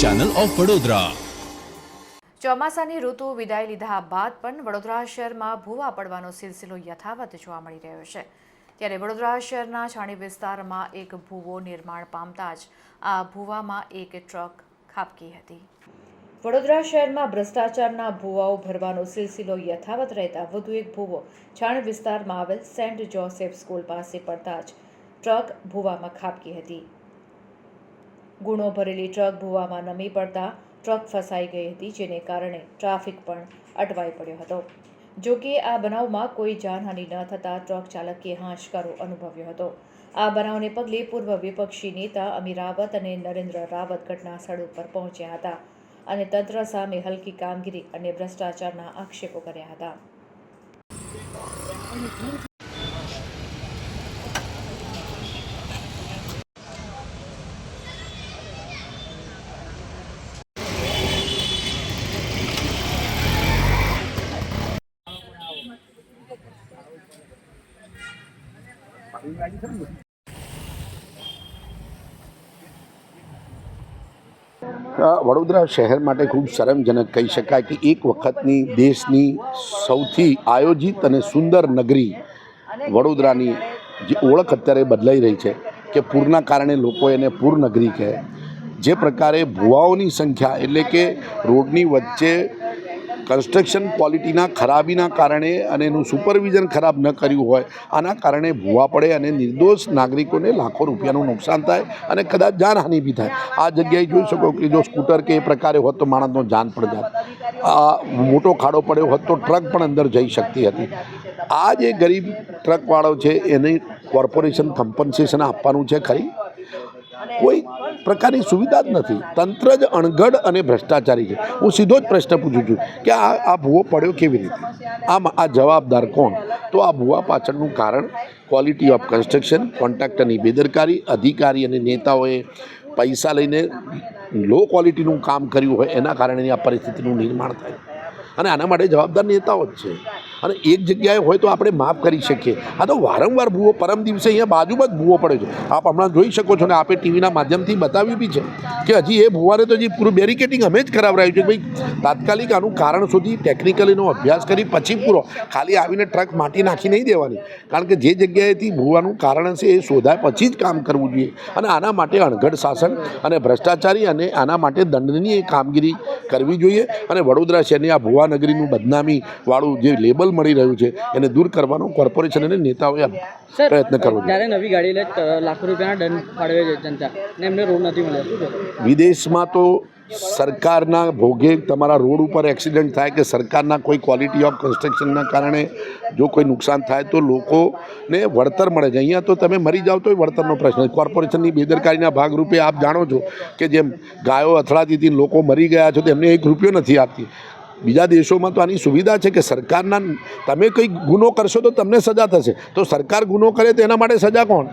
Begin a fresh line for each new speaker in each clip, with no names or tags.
Channel of Vadodara
ચોમાસાની ઋતુ વિદાય લીધા બાદ પણ વડોદરા શહેરમાં ભૂવા પડવાનો સિલસિલો યથાવત જોવા મળી રહ્યો છે. ત્યારે વડોદરા શહેરના છાણી વિસ્તારમાં એક ભૂવો નિર્માણ પામતા જ આ ભૂવામાં એક ટ્રક ખાબકી હતી. વડોદરા શહેરમાં ભ્રષ્ટાચારના ભૂવાઓ ભરવાનો સિલસિલો યથાવત રહેતા વધુ એક ભૂવો છાણ વિસ્તારમાં આવેલ સેન્ટ જોસેફ સ્કૂલ પાસે પડતા જ ટ્રક ભૂવામાં ખાબકી હતી. ગુણો ભરેલી ટ્રક ભૂવામાં નમી પડતા ટ્રક ફસાઈ ગઈ હતી, જેને કારણે ટ્રાફિક પણ અટવાઈ પડ્યો હતો. જો કે આ બનાવમાં કોઈ જાનહાનિ ન થતાં ટ્રક ચાલકે હાશકારો અનુભવ્યો હતો. આ બનાવને પગલે પૂર્વ વિપક્ષી નેતા અમી રાવત અને નરેન્દ્ર રાવત ઘટના સ્થળ ઉપર પહોંચ્યા હતા અને તંત્ર સામે હલકી કામગીરી અને ભ્રષ્ટાચારના આક્ષેપો કર્યા હતા
અ, વડોદરા શહેર માટે ખૂબ શરમજનક કહી શકાય કે એક વખતની દેશની સૌથી આયોજિત અને સુંદર નગરી વડોદરાની જે ઓળખ અત્યારે બદલાઈ રહી છે કે પૂરના કારણે લોકો એને પૂર નગરી કહે. જે પ્રકારે ભુવાઓની સંખ્યા એટલે કે રોડની વચ્ચે કન્સ્ટ્રક્શન ક્વોલિટીના ખરાબીના કારણે અને એનું સુપરવિઝન ખરાબ ન કર્યું હોય, આના કારણે ભૂવા પડે અને નિર્દોષ નાગરિકોને લાખો રૂપિયાનું નુકસાન થાય અને કદાચ જાનહાનિ બી થાય. આ જગ્યાએ જોઈ શકો કે જો સ્કૂટર કે એ પ્રકારે હોત તો માણસનો જાન પણ જાત. આ મોટો ખાડો પડ્યો હોત તો ટ્રક પણ અંદર જઈ શકતી હતી. આ જે ગરીબ ટ્રકવાળો છે એને કોર્પોરેશન કમ્પન્સેશન આપવાનું છે ખરી? કોઈ પ્રકારની સુવિધા જ નથી. તંત્ર જ અણઘડ અને ભ્રષ્ટાચારી છે. હું સીધો જ પ્રશ્ન પૂછું છું કે આ આ ભૂવો પડ્યો કેવી રીતે? આમ, આ જવાબદાર કોણ? તો આ ભૂવા પાછળનું કારણ ક્વોલિટી ઓફ કન્સ્ટ્રક્શન કોન્ટ્રાક્ટરની બેદરકારી, અધિકારી અને નેતાઓએ પૈસા લઈને લો ક્વોલિટીનું કામ કર્યું હોય એના કારણે આ પરિસ્થિતિનું નિર્માણ થાય. અને આના માટે જવાબદાર નેતાઓ જ છે. અને એક જગ્યાએ હોય તો આપણે માફ કરી શકીએ. આ તો વારંવાર ભૂવો પરમ દિવસે અહીંયા બાજુમાં જ ભૂવો પડે છે. આપ હમણાં જોઈ શકો છો ને, આપે ટીવીના માધ્યમથી બતાવ્યું બી છે કે હજી એ ભૂવાને તો હજી પૂરું બેરિકેટિંગ અમે જ કરાવરાયું છે ભાઈ તાત્કાલિક આનું કારણ સુધી ટેકનિકલીનો અભ્યાસ કરી પછી પૂરો. ખાલી આવીને ટ્રક માટી નાખી નહીં દેવાની. કારણ કે જે જગ્યાએથી ભૂવાનું કારણ છે એ શોધાય પછી જ કામ કરવું જોઈએ. અને આના માટે અણઘડ શાસન અને ભ્રષ્ટાચારી અને આના માટે દંડનીય કામગીરી કરવી જોઈએ. અને વડોદરા શહેરની આ ભુવાનગરીનું બદનામીવાળું બદનામી વાળું જે લેબલ મળી રહ્યું છે એને દૂર કરવાનો કોર્પોરેશન અને નેતાઓએ પ્રયત્ન કરવો
જ્યારે નવી ગાડી લે લાખો રૂપિયાના દંડ ફાળવે છે જનતા ને એમને રોડ નથી મળ્યો.
વિદેશમાં તો સરકારના ભોગે તમારા રોડ ઉપર એક્સિડન્ટ થાય કે સરકારના કોઈ ક્વોલિટી ઓફ કન્સ્ટ્રક્શનના કારણે જો કોઈ નુકસાન થાય તો લોકોને વળતર મળે છે. અહીંયા તો તમે મરી જાઓ તો વળતરનો પ્રશ્ન કોર્પોરેશનની બેદરકારીના ભાગરૂપે આપ જાણો છો કે જેમ ગાયો અથડાતી હતી લોકો મરી ગયા છે તો એમને એક રૂપિયો નથી આપતી. બીજા દેશોમાં તો આની સુવિધા છે કે સરકારના તમે કંઈ ગુનો કરશો તો તમને સજા થશે. તો સરકાર ગુનો કરે તો એના માટે સજા કોણ?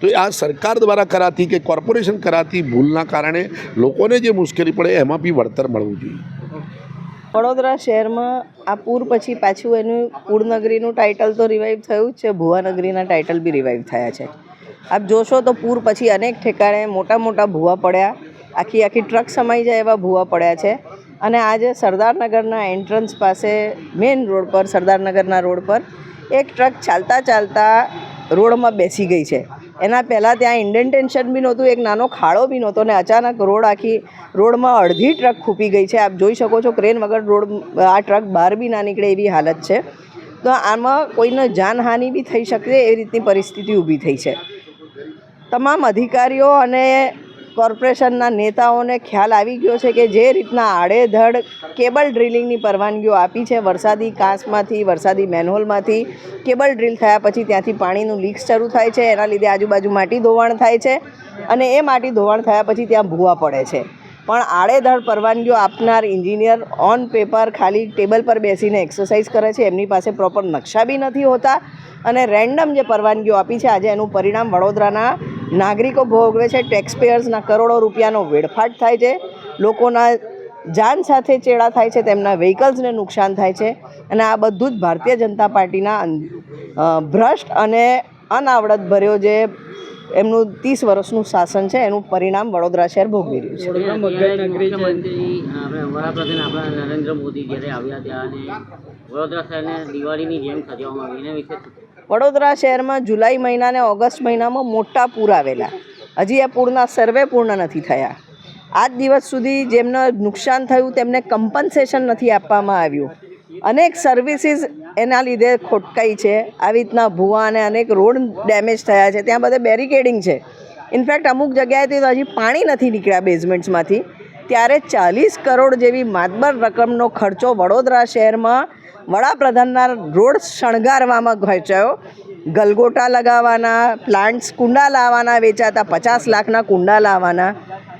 તો આ સરકાર દ્વારા કરાતી કે કોર્પોરેશન કરાતી ભૂલના કારણે લોકોને જે મુશ્કેલી પડે એમાં બી વળતર મળવું જોઈએ.
વડોદરા શહેરમાં આ પૂર પછી પાછું એનું પૂરનગરીનું ટાઇટલ તો રિવાઈવ થયું જ છે, ભુવાનગરીના ટાઇટલ બી રિવાઈવ થયા છે. આપ જોશો તો પૂર પછી અનેક ઠેકાણે મોટા મોટા ભૂવા પડ્યા. આખી આખી ટ્રક સમાઈ જાય એવા ભૂવા પડ્યા છે. અને આજે સરદારનગરના એન્ટ્રન્સ પાસે મેઇન રોડ પર, સરદારનગરના રોડ પર એક ટ્રક ચાલતા ચાલતા રોડમાં બેસી ગઈ છે. એના પહેલાં ત્યાં ઇન્ડેન્ટેશન બી નહોતું, એક નાનો ખાડો બી નહોતો ને અચાનક રોડ આખી, રોડમાં અડધી ટ્રક ખૂપી ગઈ છે. આપ જોઈ શકો છો ક્રેન વગર રોડ, આ ટ્રક બહાર બી ના નીકળે એવી હાલત છે. તો આમાં કોઈને જાનહાનિ બી થઈ શકે એ રીતની પરિસ્થિતિ ઊભી થઈ છે. તમામ અધિકારીઓ અને કોર્પોરેશનના નેતાઓને ખ્યાલ આવી ગયો છે કે જે રીતના આડેધડ કેબલ ડ્રિલિંગની પરવાનગીઓ આપી છે, વરસાદી કાંસમાંથી, વરસાદી મેનહોલમાંથી, કેબલ ડ્રિલ થયા પછી ત્યાંથી પાણીનું લીક શરૂ થાય છે, એના લીધે આજુબાજુ માટી ધોવાણ થાય છે અને એ માટી ધોવાણ થયા પછી ત્યાં ભૂવા પડે છે. પણ આડેધડ પરવાનગીઓ આપનાર એન્જિનિયર ઓન પેપર ખાલી ટેબલ પર બેસીને એક્સરસાઇઝ કરે છે, એમની પાસે પ્રોપર નકશા બી નથી હોતા. અને રેન્ડમ જે પરવાનગીઓ આપી છે, આજે એનું પરિણામ વડોદરાના નાગરિકો ભોગવે છે ટેક્સપેયર્સના કરોડો રૂપિયાનો વેડફાટ થાય છે. લોકોના જાન સાથે ચેડા થાય છે, તેમના વ્હીકલ્સને નુકસાન થાય છે. અને આ બધું જ ભારતીય જનતા પાર્ટીના ભ્રષ્ટ અને અનાવડત ભર્યો જે એમનું ત્રીસ વર્ષનું શાસન છે એનું પરિણામ વડોદરા શહેર ભોગવી રહ્યું છે.
વડાપ્રધાન આપણા નરેન્દ્ર મોદી જ્યારે આવ્યા ત્યારે વડોદરા શહેરને દિવાળીની જેમ સજાવવામાં આવી એના વિશે
વડોદરા શહેરમાં જુલાઈ મહિના અને ઓગસ્ટ મહિનામાં મોટા પૂર આવેલા. હજી આ પૂરના સર્વે પૂર્ણ નથી થયા. આજ દિવસ સુધી જેમને નુકસાન થયું તેમને કમ્પન્સેશન નથી આપવામાં આવ્યું. અનેક સર્વિસીસ એના લીધે ખોટકાઈ છે. આવી રીતના ભૂવા અને અનેક રોડ ડેમેજ થયા છે. ત્યાં બધે બેરિકેડિંગ છે. ઇનફેક્ટ અમુક જગ્યાએથી તો હજી પાણી નથી નીકળ્યા બેઝમેન્ટ્સમાંથી ત્યારે ચાલીસ કરોડ જેવી માતબર રકમનો ખર્ચો વડોદરા શહેરમાં વડાપ્રધાનના રોડ શણગારવામાં ખર્ચાયો ગલગોટા લગાવવાના પ્લાન્ટ્સ કુંડા લાવવાના વેચાતા, પચાસ લાખના કુંડા લાવવાના.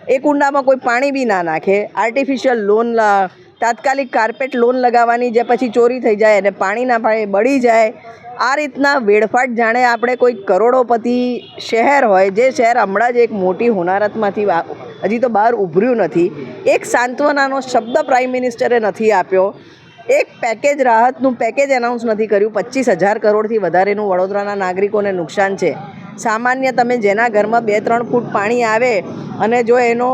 એ કુંડામાં કોઈ પાણી બી ના નાખે. આર્ટિફિશિયલ લોન તાત્કાલિક કાર્પેટ લોન લગાવવાની જે પછી ચોરી થઈ જાય અને પાણી ના બળી જાય, આ રીતના વેડફાટ જાણે આપણે કોઈ કરોડોપતિ શહેર હોય, જે શહેર હમણાં જ એક મોટી હોનારતમાંથી હજી તો બહાર ઉભર્યું નથી. એક સાંત્વનાનો શબ્દ પ્રાઇમ મિનિસ્ટરે નથી આપ્યો. એક પેકેજ રાહતનું પેકેજ એનાઉન્સ નથી કર્યું. પચીસ હજાર કરોડથી વધારેનું વડોદરાના નાગરિકોને નુકસાન છે. સામાન્ય તમે જેના ઘરમાં બે ત્રણ ફૂટ પાણી આવે અને જો એનો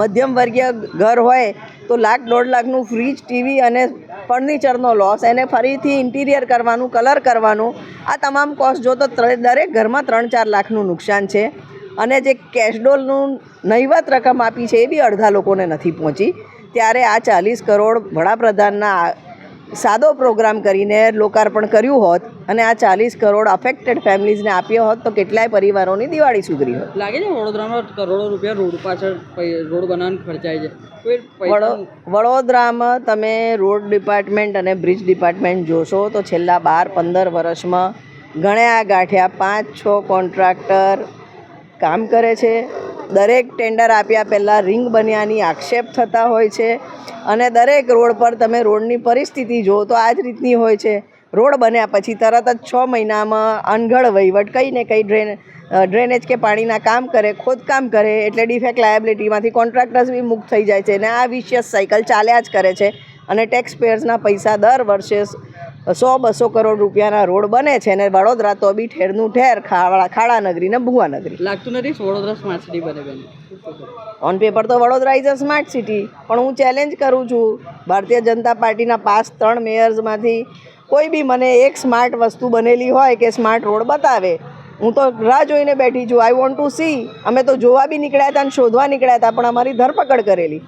મધ્યમ વર્ગીય ઘર હોય તો લાખ દોઢ લાખનું ફ્રીજ ટીવી અને ફર્નિચરનો લોસ એને ફરીથી ઇન્ટિરિયર કરવાનું કલર કરવાનું. આ તમામ કોસ્ટ જો તો, દરેક ઘરમાં ત્રણ ચાર લાખનું નુકસાન છે. અને જે કેશડોલનું નહિવત રકમ આપી છે, એ બી અડધા લોકોને નથી પહોંચી. ત્યારે આ ચાલીસ કરોડ વડાપ્રધાનના સાદો પ્રોગ્રામ કરીને લોકાર્પણ કર્યું હોત અને આ ચાલીસ કરોડ અફેક્ટેડ ફેમિલીઝને આપ્યો હોત તો કેટલાય પરિવારોની દિવાળી સુધરી હોત.
લાગે છે વડોદરામાં કરોડો રૂપિયા રોડ પાછળ રોડ બનાવવાનું ખર્ચાય છે?
વડોદરામાં તમે રોડ ડિપાર્ટમેન્ટ અને બ્રિજ ડિપાર્ટમેન્ટ જોશો તો છેલ્લા બાર પંદર વર્ષમાં ગણ્યા ગાંઠ્યા પાંચ છ કોન્ટ્રાક્ટર કામ કરે છે. દરેક ટેન્ડર આપ્યા પહેલાં રિંગ બન્યાની આક્ષેપ થતા હોય છે. અને દરેક રોડ પર તમે રોડની પરિસ્થિતિ જુઓ તો આ જ રીતની હોય છે. રોડ બન્યા પછી તરત જ છ મહિનામાં અનગઢ વહીવટ કંઈ ને કંઈ ડ્રેન ડ્રેનેજ કે પાણીના કામ કરે, ખોદકામ કરે એટલે ડિફેક્ટ લાયબિલિટીમાંથી કોન્ટ્રાક્ટર્સ બી મુક્ત થઈ જાય છે. અને આ વિશિયસ સાયકલ ચાલ્યા જ કરે છે. અને ટેક્સ પેયર્સના પૈસા દર વર્ષે સો બસો કરોડ રૂપિયાના રોડ બને છે અને વડોદરા તો બી ઠેરનું ઠેર ખાવાળા ખાડા નગરી ને ભુવા નગરી
લાગતું નથી વડોદરા સ્માર્ટ સિટી બને બેન?
ઓન પેપર તો Vadodara is a smart city પણ હું ચેલેન્જ કરું છું. ભારતીય જનતા પાર્ટીના પાસ ત્રણ મેયર્સમાંથી કોઈ બી મને એક સ્માર્ટ વસ્તુ બનેલી હોય કે સ્માર્ટ રોડ બતાવે હું તો રાહ જોઈને બેઠી છું. આઈ વોન્ટ ટુ સી અમે તો જોવા બી નીકળ્યા હતા અને શોધવા નીકળ્યા હતા પણ અમારી ધરપકડ કરેલી.